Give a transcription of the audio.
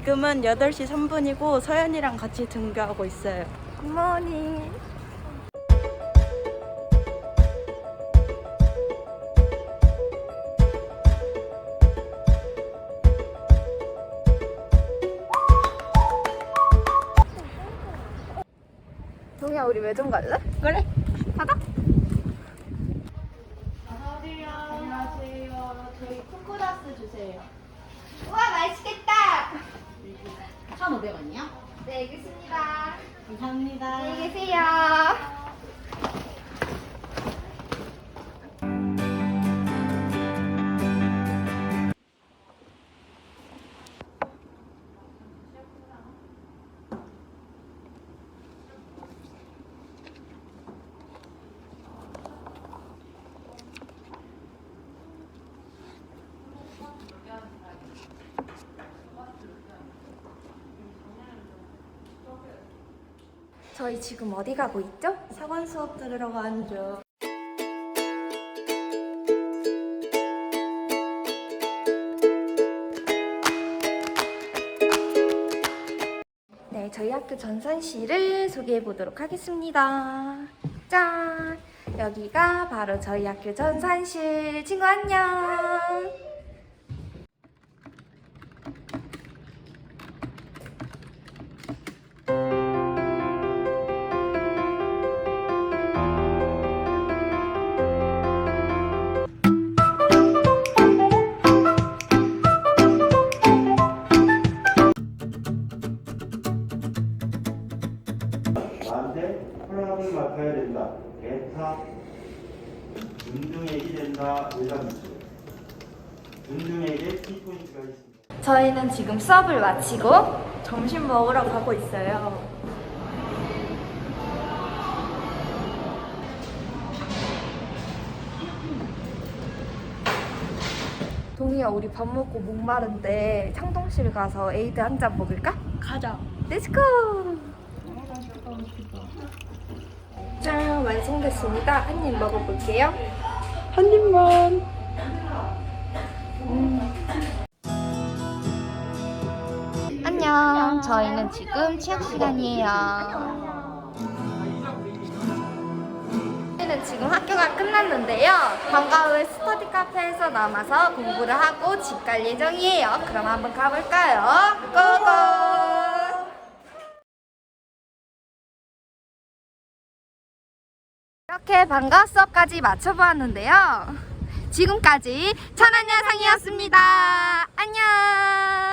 지금은 8시 3분이고 서연이랑 같이 등교하고 있어요. 굿모닝. 동이야 우리 매점 갈래? 그래? 가자. 1,500원이요? 네 알겠습니다. 감사합니다. 안녕히 계세요. 저희 지금 어디 가고 있죠? 사관 수업 들으러 가는 중. 네, 저희 학교 전산실을 소개해 보도록 하겠습니다. 짠! 여기가 바로 저희 학교 전산실. 친구 안녕! 나한테 허락을 맡아야 된다. 애타 군중에게 된다. 외장수 군중에게 키포인트가 있습니다. 저희는 지금 수업을 마치고 점심 먹으러 가고 있어요. 동이야 우리 밥 먹고 목마른데 창동실 가서 에이드 한 잔 먹을까? 가자. 렛츠고! 짠 완성됐습니다. 한 입 먹어볼게요. 한 입만. 안녕. 저희는 지금 취업 시간이에요. 저희는 지금 학교가 끝났는데요. 방과 후에 스터디 카페에서 남아서 공부를 하고 집 갈 예정이에요. 그럼 한번 가볼까요? 고고! 이렇게 반가워 수업까지 마쳐보았는데요. 지금까지 천안야상이었습니다. 안녕!